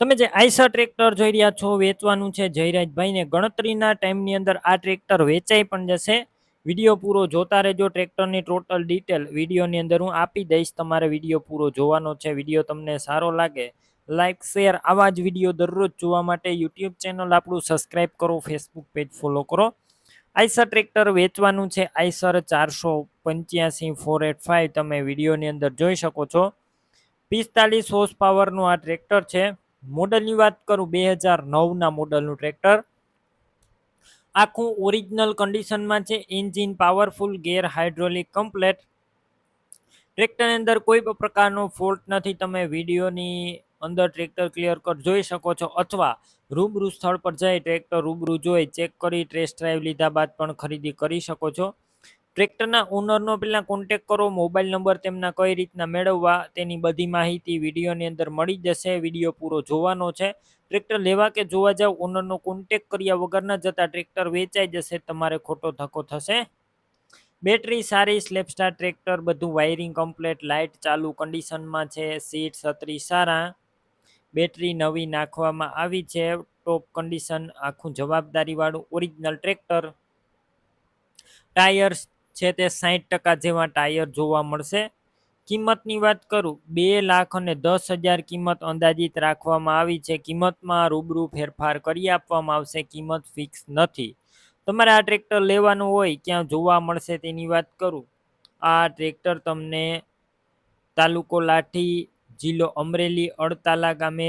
તમે જે Eicher tractor જોઈ રહ્યા છો, વેચવાનું છે જયરાજભાઈને. ગણતરીના ટાઈમની અંદર આ ટ્રેક્ટર વેચાઈ પણ જશે. વીડિયો પૂરો જોતા રહેજો ટ્રેક્ટરની ટોટલ ડિટેલ. વિડીયોની અંદર હું આપી દઈશ તમારે વીડિયો પૂરો જોવાનો છે. વીડિયો તમને સારો લાગે લાઇક શેર આવા જ વીડિયો દરરોજ જોવા માટે યુટ્યુબ ચેનલ આપણું સબસ્ક્રાઈબ કરો, ફેસબુક પેજ ફોલો કરો. આઈસર ટ્રેક્ટર વેચવાનું છે, આઈસર ચારસો પંચ્યાસી ફોર એટ ફાઇવ તમે વિડીયોની અંદર જોઈ શકો છો. પિસ્તાલીસ હોર્સ પાવરનું આ ટ્રેક્ટર છે. મોડલની વાત કરું, બે હજાર નવના મોડલનું ટ્રેક્ટર. આખું ઓરિજિનલ કન્ડિશનમાં છે engine powerful gear hydraulic complete ટ્રેક્ટરની અંદર કોઈ પણ પ્રકારનો ફોલ્ટ નથી, તમે વિડીયોની અંદર ટ્રેક્ટર ક્લિયર કટ જોઈ શકો છો. અથવા રૂબરૂ સ્થળ પર જઈ ટ્રેક્ટર રૂબરૂ જોઈ, ચેક કરી ટેસ્ટ ડ્રાઈવ લીધા બાદ પણ ખરીદી કરી શકો છો. ટ્રેક્ટરના ઓનરનો પહેલાં કોન્ટેક કરો મોબાઈલ નંબર તેમના કઈ રીતના મેળવવા, તેની બધી માહિતી વિડીયોની અંદર મળી જશે, વીડિયો પૂરો જોવાનો છે. ટ્રેક્ટર લેવા કે જોવા જાવ ઓનરનો કોન્ટેક કર્યા વગર ન જતા ટ્રેક્ટર વેચાઈ જશે, તમારે ખોટો ધક્કો થશે. બેટરી સારી સ્લેપસ્ટાર ટ્રેક્ટર, બધું વાયરિંગ કમ્પ્લેટ લાઇટ ચાલુ કન્ડિશનમાં છે સીટ છત્રી સારા. બેટરી નવી નાખવામાં આવી છે ટોપ કન્ડિશન આખું જવાબદારીવાળું ઓરિજિનલ ટ્રેક્ટર. ટાયર્સ છે તે સાહીઠ ટકા જેવા ટાયર જોવા મળશે. કિંમતની વાત કરું, બે લાખ અને દસ હજાર કિંમત અંદાજિત રાખવામાં આવી છે. કિંમતમાં રૂબરૂ ફેરફાર કરી આપવામાં આવશે. કિંમત ફિક્સ નથી. તમારે આ ટ્રેક્ટર લેવાનું હોય, ક્યાં જોવા મળશે તેની વાત કરું. આ ટ્રેક્ટર તમને તાલુકો લાઠી જિલ્લો અમરેલી, અડતાલા ગામે